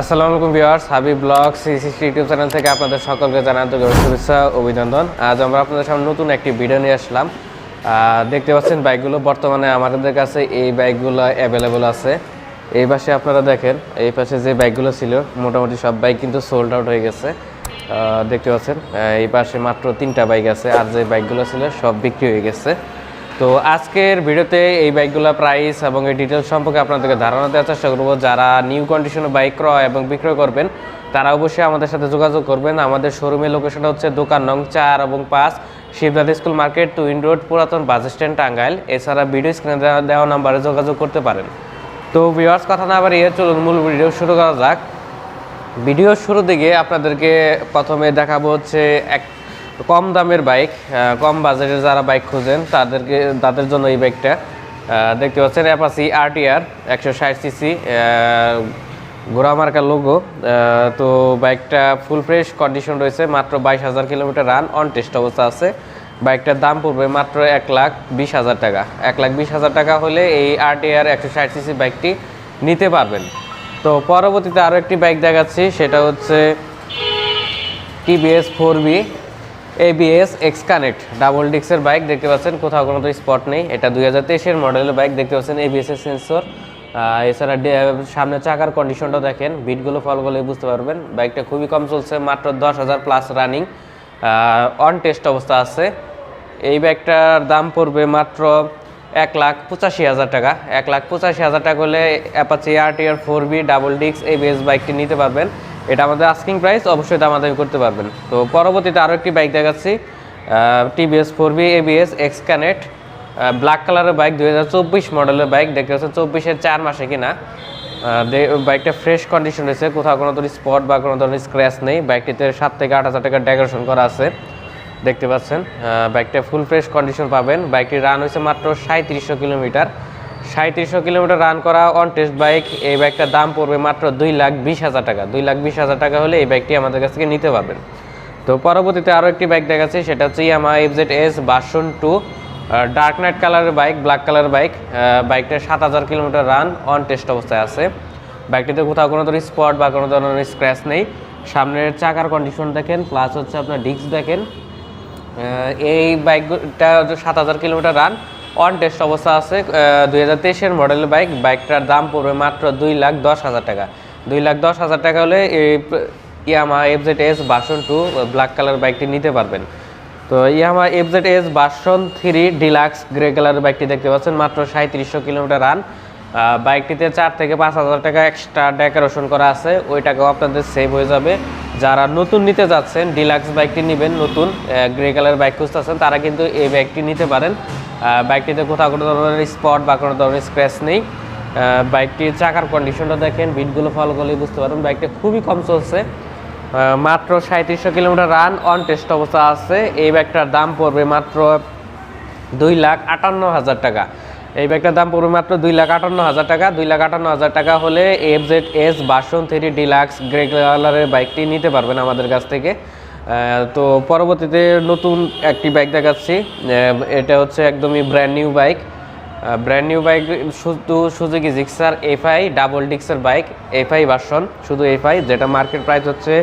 আসসালামু আলাইকুম viewers, Habib blog CCC YouTube channel থেকে আপনাদের সকলকে জানাতে শুভেচ্ছা অভিনন্দন। আজ আমরা আপনাদের সামনে নতুন একটি ভিডিও নিয়ে আসলাম। দেখতে পাচ্ছেন বাইকগুলো বর্তমানে আমাদের কাছে এই বাইকগুলো অ্যাভেলেবল আছে। এই পাশে আপনারা দেখেন, এই পাশে যে বাইকগুলো ছিল, মোটামুটি সব বাইক কিন্তু সোল্ড আউট হয়ে গেছে। দেখতে পাচ্ছেন এই পাশে মাত্র তিনটা বাইক আছে, আর যে বাইকগুলো ছিল সব বিক্রি হয়ে গেছে। তো আজকের ভিডিওতে এই বাইকগুলোর প্রাইস এবং এই ডিটেলস সম্পর্কে আপনাদেরকে ধারণা দেওয়ার চেষ্টা করব। যারা নিউ কন্ডিশনে বাইক ক্রয় এবং বিক্রয় করবেন, তারা অবশ্যই আমাদের সাথে যোগাযোগ করবেন। আমাদের শোরুমের লোকেশনটা হচ্ছে দোকান নং চার এবং পাঁচ Shibdad school market twin road, পুরাতন বাস স্ট্যান্ড, টাঙ্গাইল। এছাড়া ভিডিও স্ক্রিনে দেওয়া নাম্বারে যোগাযোগ করতে পারেন। তো ভিউয়ার্স কথা না বাড়িয়ে চলুন মূল ভিডিও শুরু করা যাক। ভিডিওর শুরু দিকে আপনাদেরকে প্রথমে দেখাবো হচ্ছে এক কম দামের বাইক কম বাজেটের যারা বাইক খুঁজেন, তাদেরকে, তাদের জন্য এই বাইকটা। দেখতে পাচ্ছেন অ্যাপাসি আরটিআর একশো ষাট সিসি ঘোড়ামার্কা লোগো তো বাইকটা ফুল ফ্রেশ কন্ডিশন রয়েছে, মাত্র বাইশ হাজার কিলোমিটার রান অন টেস্ট অবস্থা আছে। বাইকটার দাম পড়বে মাত্র এক লাখ বিশ হাজার টাকা। এক লাখ বিশ হাজার টাকা হলে এই আরটিআর একশো ষাট সিসি বাইকটি নিতে পারবেন। তো পরবর্তীতে আরও একটি বাইক দেখাচ্ছি, সেটা হচ্ছে TVS four V ABS X connect double ডিক্সের bike দেখতে পাচ্ছেন, কোথাও কোনো তো স্পট নেই। এটা দুই হাজার মডেলের বাইক দেখতে পাচ্ছেন এবিএস এর সেন্সর এছাড়া সামনে চাকার কন্ডিশনটা দেখেন। বিটগুলো ফলগুলো বুঝতে পারবেন। বাইকটা খুবই কম চলছে, মাত্র দশ হাজার প্লাস রানিং অন টেস্ট অবস্থা আছে। এই ব্যাগটার দাম পড়বে মাত্র এক লাখ পঁচাশি হাজার টাকা। এক লাখ পঁচাশি হাজার টাকা হলে Apache RTR four V double এই বেস বাইকটি নিতে পারবেন। এটা আমাদের আস্কিং প্রাইস অবশ্যই দামাদামি করতে পারবেন। তো পরবর্তীতে আরও একটি বাইক দেখাচ্ছি TVS four V ABS X connect black কালারের বাইক দুই হাজার চব্বিশ মডেলের বাইক দেখতে পাচ্ছেন চব্বিশের চার মাসে কিনা। বাইকটা ফ্রেশ কন্ডিশন রয়েছে, কোথাও কোনো ধরনের স্পট বা কোনো ধরনের স্ক্র্যাচ নেই। বাইকটিতে সাত থেকে আট হাজার টাকার ডেকোরেশন করা আছে, দেখতে পাচ্ছেন। বাইকটা ফুল ফ্রেশ কন্ডিশন পাবেন। বাইকটি রান হয়েছে মাত্র সাঁত্রিশশো কিলোমিটার। সাঁত্রিশশো কিলোমিটার রান করা অন টেস্ট বাইক এই বাইকটার দাম পড়বে মাত্র দুই লাখ বিশ হাজার টাকা। দুই লাখ বিশ হাজার টাকা হলে এই বাইকটি আমাদের কাছ থেকে নিতে পারবেন। তো পরবর্তীতে আরও একটি বাইক দেখাচ্ছি, সেটা হচ্ছে Yamaha FZ S version two dark knight কালারের বাইক ব্ল্যাক কালার বাইক বাইকটা সাত হাজার কিলোমিটার রান অন টেস্ট অবস্থায় আছে। বাইকটিতে কোথাও কোনো ধরনের স্পট বা কোনো ধরনের স্ক্র্যাচ নেই। সামনের চাকার কন্ডিশন দেখেন প্লাস হচ্ছে আপনার ডিস্ক দেখেন। এই বাইকটা সাত হাজার কিলোমিটার রান অন টেস্ট অবস্থা আছে দুই হাজার তেইশের মডেলের বাইক বাইকটার দাম পড়বে মাত্র দুই লাখ দশ হাজার টাকা। দুই লাখ দশ হাজার টাকা হলে এই, Yamaha FZ S version two black colour বাইকটি নিতে পারবেন। তো Yamaha FZ S version three deluxe grey কালারের বাইকটি দেখতে পাচ্ছেন, মাত্র সাঁত্রিশশো কিলোমিটার রান বাইকটিতে চার থেকে পাঁচ হাজার টাকা এক্সট্রা ডেকোরেশন করা আছে ওই টাকাও আপনাদের সেভ হয়ে যাবে। যারা নতুন নিতে যাচ্ছেন ডিলাক্স বাইকটি নেবেন, নতুন গ্রে কালার বাইক খুঁজতে আছেন তারা কিন্তু এই বাইকটি নিতে পারেন। বাইকটিতে কোথাও কোনো ধরনের স্পট বা কোনো ধরনের স্ক্র্যাচ নেই। বাইকটির চাকার কন্ডিশনটা দেখেন, বিটগুলো ফল করলেই বুঝতে পারবেন। বাইকটা খুবই কম চলছে। মাত্র সাঁত্রিশশো কিলোমিটার রান অন টেস্ট অবস্থা আছে। এই বাইকটার দাম পড়বে মাত্র দুই লাখ আটান্ন হাজার টাকা। এই ব্যাগটার দাম পড়বে মাত্র দুই লাখ আটান্ন হাজার টাকা। দুই লাখ আটান্ন হাজার টাকা হলে F Z S version three deluxe grey কালারের বাইকটি নিতে পারবেন আমাদের কাছ থেকে। তো পরবর্তীতে নতুন একটি বাইক দেখাচ্ছি। এটা হচ্ছে একদমই brand new bike brand new bike শুধু সুজুকি জিক্সার এফআই ডাবল ডিক্সের বাইক এফআই ভার্সন শুধু এফআই যেটা মার্কেট প্রাইস হচ্ছে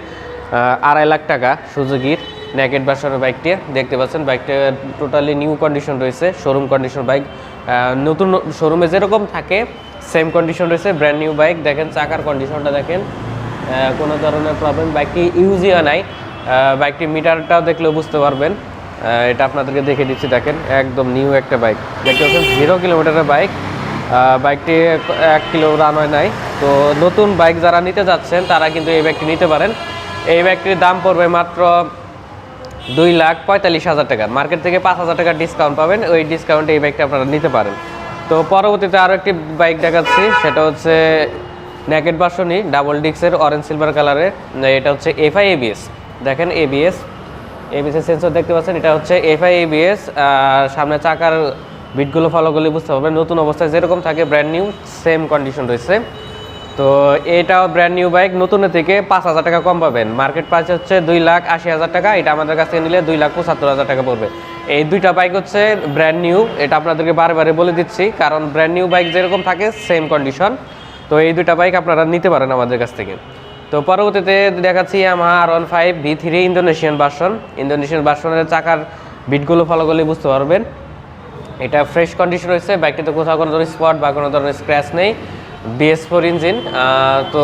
আড়াই লাখ টাকা সুজুকির নেকেট ভার্সনের বাইকটি দেখতে পাচ্ছেন বাইকটা টোটালি নিউ কন্ডিশন রয়েছে শোরুম কন্ডিশন বাইক নতুন শোরুমে যেরকম থাকে সেম কন্ডিশন রয়েছে ব্র্যান্ড নিউ বাইক দেখেন, চাকার কন্ডিশনটা দেখেন কোনো ধরনের প্রবলেম বাইকটি ইউজিও নাই। বাইকটি মিটারটাও দেখলেও বুঝতে পারবেন। এটা আপনাদেরকে দেখে দিচ্ছি, দেখেন, একদম নিউ একটা বাইক। দেখতে পাচ্ছেন জিরো কিলোমিটারের বাইক। বাইকটি এক- কিলো রান হয় নাই। তো নতুন বাইক যারা নিতে যাচ্ছেন, তারা কিন্তু এই বাইকটি নিতে পারেন। এই বাইকটির দাম পড়বে মাত্র দুই লাখ পঁয়তাল্লিশ হাজার টাকা। মার্কেট থেকে পাঁচ হাজার টাকার ডিসকাউন্ট পাবেন। ওই ডিসকাউন্টে এই বাইকটা আপনারা নিতে পারেন। তো পরবর্তীতে আরও একটি বাইক দেখাচ্ছি, সেটা হচ্ছে নেকেট বাসনি ডাবল ডিক্সের অরেঞ্জ সিলভার কালারের এটা হচ্ছে এফআই এবিএস দেখেন এবিএস এবিএস এর সেন্সর দেখতে পাচ্ছেন, এটা হচ্ছে এফআই এবিএস সামনে চাকার বিটগুলো ফলো করলে বুঝতে পারবেন, নতুন অবস্থায় যেরকম থাকে ব্র্যান্ড নিউ সেম কন্ডিশন রয়েছে। তো এটাও ব্র্যান্ড নিউ বাইক নতুনের থেকে পাঁচ হাজার টাকা কম পাবেন। মার্কেট প্রাইস হচ্ছে দুই লাখ আশি হাজার টাকা, এটা আমাদের কাছ থেকে নিলে দুই লাখ পঁচাত্তর হাজার টাকা পড়বে। এই দুইটা বাইক হচ্ছে ব্র্যান্ড নিউ এটা আপনাদেরকে বারে বলে দিচ্ছি, কারণ ব্র্যান্ড নিউ বাইক যেরকম থাকে সেম কন্ডিশন তো এই দুইটা বাইক আপনারা নিতে পারেন আমাদের কাছ থেকে। তো পরবর্তীতে দেখাচ্ছি আমার R one five V three Indonesian version Indonesian বাসনের চাকার বিটগুলো ফলো করলে বুঝতে পারবেন। এটা ফ্রেশ কন্ডিশন রয়েছে, বাইকটিতে কোথাও কোনো ধরনের স্পট বা কোনো ধরনের স্ক্র্যাচ নেই। বিএস ফোর ইঞ্জিন তো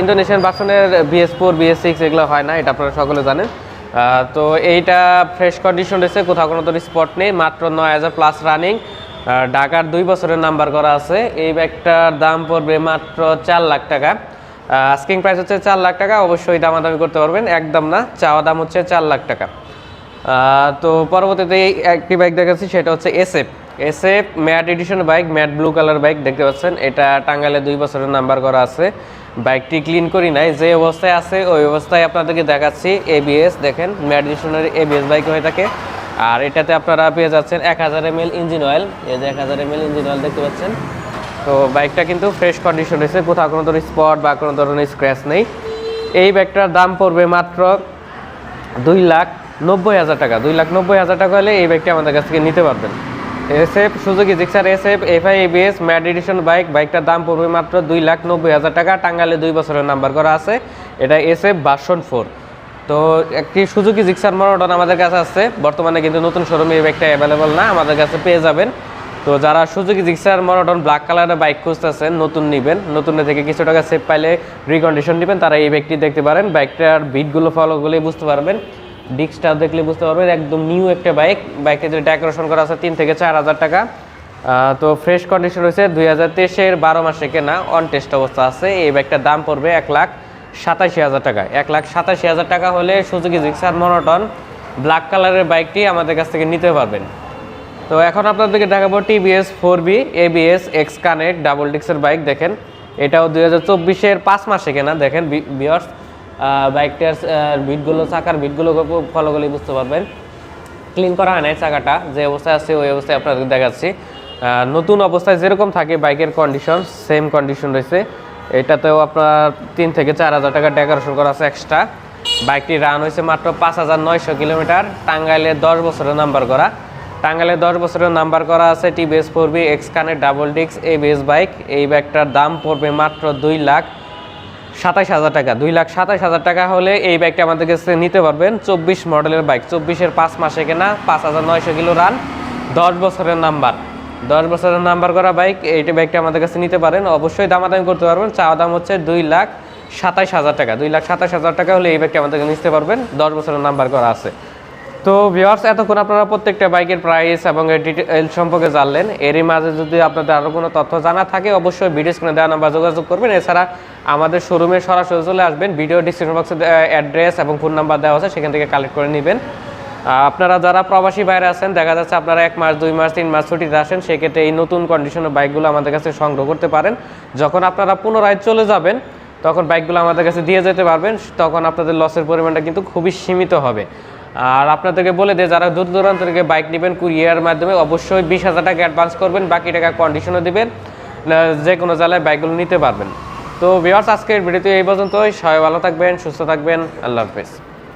ইন্দোনেশিয়ান ভার্সনের বিএস ফোর বিএস সিক্স এগুলো হয় না, এটা আপনারা সকলে জানেন। তো এইটা ফ্রেশ কন্ডিশন রয়েছে, কোথাও কোনো ধরনের স্পট নেই, মাত্র নয় হাজার প্লাস রানিং ঢাকার দুই বছরের নাম্বার করা আছে। এই ব্যাগটার দাম পড়বে মাত্র চার লাখ টাকা। আস্কিং প্রাইস হচ্ছে চার লাখ টাকা, অবশ্যই দামাদামি করতে পারবেন, একদম না, চাওয়া দাম হচ্ছে চার লাখ টাকা। তো পরবর্তীতে একটি বাইক দেখাচ্ছি, সেটা হচ্ছে SF SF matte edition bike matte blue colour bike দেখতে পাচ্ছেন, এটা টাঙ্গাইলে দুই বছরের নাম্বার করা আছে। বাইকটি ক্লিন করি নাই, যে অবস্থায় আছে, ওই অবস্থায় আপনাদেরকে দেখাচ্ছি এবিএস দেখেন ম্যাট এডিশনের এবিএস বাইক হয়ে থাকে। আর এটাতে আপনারা পেয়ে যাচ্ছেন এক হাজার এম এল ইঞ্জিন অয়েল এই যে এক হাজার এম এল ইঞ্জিন অয়েল দেখতে পাচ্ছেন। তো বাইকটা কিন্তু ফ্রেশ কন্ডিশন রয়েছে কোথাও কোনো ধরনের স্পট বা কোনো ধরনের স্ক্র্যাচ নেই। এই বাইকটার দাম পড়বে মাত্র দুই লাখ নব্বই হাজার টাকা। দুই লাখ নব্বই হাজার টাকা হলে এই বাইকটি আমাদের কাছ থেকে নিতে পারবেন। SF Suzuki Gixxer SF FI ABS matte edition bike বাইকটার দাম পড়বে মাত্র দুই লাখ নব্বই হাজার টাকা। টাঙ্গালে দুই বছরের নাম্বার করা আছে। এটা এসএফ ভার্সন ফোর তো একটি সুজুকি জিক্সার মনোটন আমাদের কাছে আছে। বর্তমানে কিন্তু নতুন শোরুমে এই বাইকটা অ্যাভেলেবল না। আমাদের কাছে পেয়ে যাবেন। তো যারা সুজুকি জিক্সার মনোটন ব্ল্যাক কালারের বাইক খুঁজতেছেন, নতুন নেবেন, নতুনের থেকে কিছু টাকা সেভ পাইলে রিকন্ডিশন নেবেন, তারা এই বাইকটি দেখতে পারেন। বাইকটার বিটগুলো ফলো করলেই বুঝতে পারবেন ডিস্কটা দেখলে বুঝতে পারবেন, একদম নিউ একটা বাইক বাইকে যে ডেকোরেশন করা আছে, তিন থেকে চার হাজার টাকা। তো ফ্রেশ কন্ডিশন রয়েছে দুই হাজার তেইশের বারো মাসে কেনা অন টেস্ট অবস্থা আছে। এই বাইকটার দাম পড়বে এক লাখ সাতাশি হাজার টাকা। এক লাখ সাতাশি হাজার টাকা হলে সুজুকি জিক্সার, মনোটন ব্ল্যাক কালারের বাইকটি আমাদের কাছ থেকে নিতে পারবেন। তো এখন আপনাদেরকে দেখাবো TVS four V ABS X connect double ডিক্সের bike দেখেন। এটাও দুই হাজার চব্বিশের পাঁচ মাসে কেনা, দেখেন বিয়ার্স বাইকটার বিটগুলো চাকার বিটগুলো ফলো করলে বুঝতে পারবেন। ক্লিন করা হয় নাই চাকাটা, যে অবস্থায় আছে ওই অবস্থায় আপনাদের দেখাচ্ছি। নতুন অবস্থায় যেরকম থাকে বাইকের কন্ডিশন সেম কন্ডিশন রয়েছে। এটাতেও আপনার তিন থেকে চার হাজার টাকা ডেকোরেশন করা আছে এক্সট্রা বাইকটি রান হয়েছে মাত্র পাঁচ হাজার নয়শো কিলোমিটার, টাঙ্গাইলে দশ বছরের নাম্বার করা। টাঙ্গাইলে দশ বছরের নাম্বার করা আছে TVS four V X connect double ডিক্স এবিএস বাইক। এই ব্যাগটার দাম পড়বে মাত্র দুই লাখ সাতাশ হাজার টাকা। দুই লাখ সাতাশ হাজার টাকা হলে এই বাইকটা আমাদের কাছে নিতে পারবেন। চব্বিশ মডেলের বাইক, চব্বিশের পাঁচ মাসে কেনা, পাঁচ হাজার নয়শো কিলো রান, দশ বছরের নাম্বার। দশ বছরের নাম্বার করা বাইক এইটা বাইকটা আমাদের কাছে নিতে পারেন। অবশ্যই দামাদামি করতে পারবেন। চাওয়া দাম হচ্ছে দুই লাখ সাতাশ হাজার টাকা। দুই লাখ সাতাশ হাজার টাকা হলে এই বাইকটা আমাদের কাছে নিতে পারবেন। দশ বছরের নাম্বার করা আছে। তো ভিওয়ার্স এতক্ষণ আপনারা প্রত্যেকটা বাইকের প্রাইস এবং এর ডিটেল সম্পর্কে জানলেন। এরই মাঝে যদি আপনাদের আরও কোনো তথ্য জানা থাকে, অবশ্যই ভিডিও স্ক্রিনে দেওয়া নাম্বার যোগাযোগ করবেন। এছাড়া আমাদের শোরুমে সরাসরি চলে আসবেন। ভিডিও ডিসক্রিপশন বক্সে অ্যাড্রেস এবং ফোন নাম্বার দেওয়া আছে, সেখান থেকে কালেক্ট করে নেবেন। আপনারা যারা প্রবাসী বাইরে আছেন, দেখা যাচ্ছে আপনারা এক মাস, দুই মাস, তিন মাস ছুটিতে আসেন, সেক্ষেত্রে এই নতুন কন্ডিশনের বাইকগুলো আমাদের কাছে সংগ্রহ করতে পারেন। যখন আপনারা পুনরায় চলে যাবেন, তখন বাইকগুলো আমাদের কাছে দিয়ে যেতে পারবেন। তখন আপনাদের লসের পরিমাণটা কিন্তু খুবই সীমিত হবে। আর আপনাদেরকে বলে দিয়ে যারা দূর দূরান্ত থেকে বাইক নেবেন কুরিয়ার মাধ্যমে, অবশ্যই বিশ হাজার টাকা অ্যাডভান্স করবেন, বাকি টাকা কন্ডিশনও দেবেন যে কোনো জায়গায় বাইকগুলো নিতে পারবেন। তো ভিওয়ার্স আজকের ভিডিওতে এই পর্যন্তই। সবাই ভালো থাকবেন, সুস্থ থাকবেন। আল্লাহ হাফেজ।